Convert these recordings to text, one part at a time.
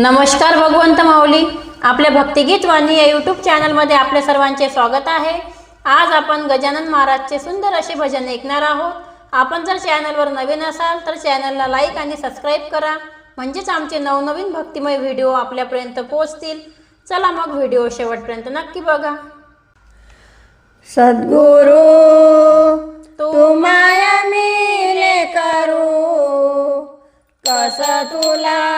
नमस्कार भगवंत माऊली. आपल्या भक्तिगीत वाणी या यूट्यूब चॅनलमध्ये आपल्या सर्वांचे स्वागत आहे. आज आपण गजानन महाराजचे सुंदर असे भजन ऐकणार आहोत. आपण जर चॅनलवर नवीन असाल तर चॅनलला लाईक आणि सबस्क्राईब करा. म्हणजेच आमचे नवनवीन भक्तिमय व्हिडिओ आपल्यापर्यंत पोहोचतील. चला मग व्हिडिओ शेवटपर्यंत नक्की बघा. सद्गुरु तू माया मिले करू. कस तुला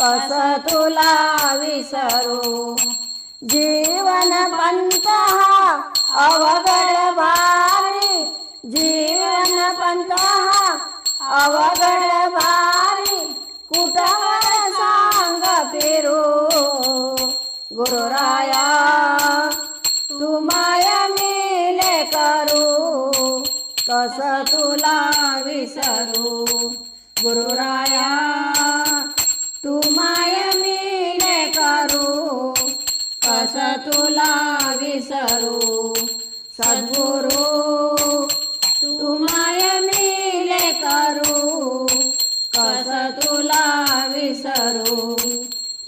कस तुला विसरू? जीवन पंत हा अवघड भारी जीवन पंत हा अवघड भारी कुठवर सांग फिरू? गुरुराया तू माया मिले करू कस तुला विसरू? गुरुराया माया मिले करू कस तुला विसरू? सद्गुरु तू मिले करू कस तुला विसरू?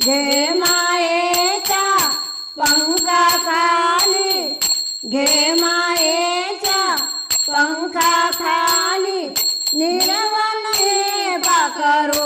घे मायेच्या पंखाखाली घे मायेच्या पंखाखाली निर्मल हे पाकरू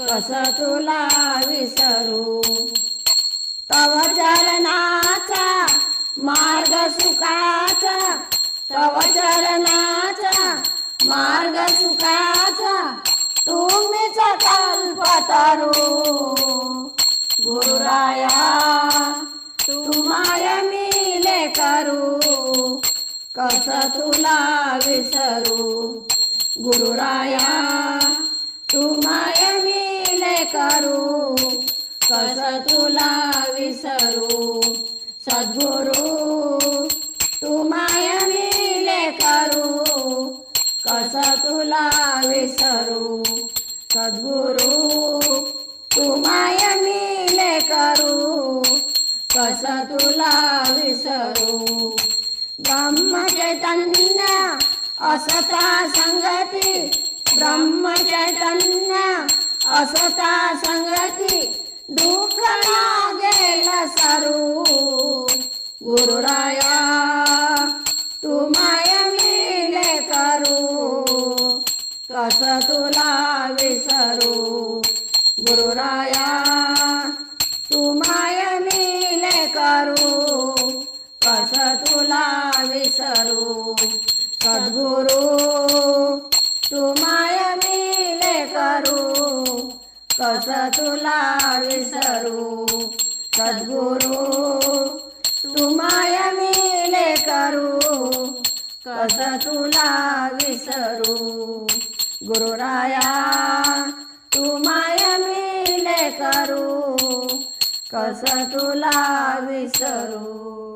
कस तुला विसरू? तव चरणाचा मार्ग सुखाचा तव चरणाचा मार्ग सुखाचा तुम्हीच कल्पतरू गुरुराया तू माया मिले करू. कस तुला विसरू? गुरुराया तुम्हाला मी करू कस तुला विसरू? सद्गुरू तू माया मिले करू कस तुला विसरू? सद्गुरू तू माया मिले करू कस तुला विसरू? ब्रह्म चैतन्य असता संगती ब्रह्म चैतन्य असता संगती दुःख गेला सरू. गुरुराया तू माया मिले करू. कस तुला विसरू? गुरुराया तू माया मिले करू. कस तुला विसरू? सद्गुरू माया मिले करू कस तुला विसरू? सद्गुरू तू मिले करू कस तुला विसरू? गुरुराया तू माया मिले करू कस तुला विसरू?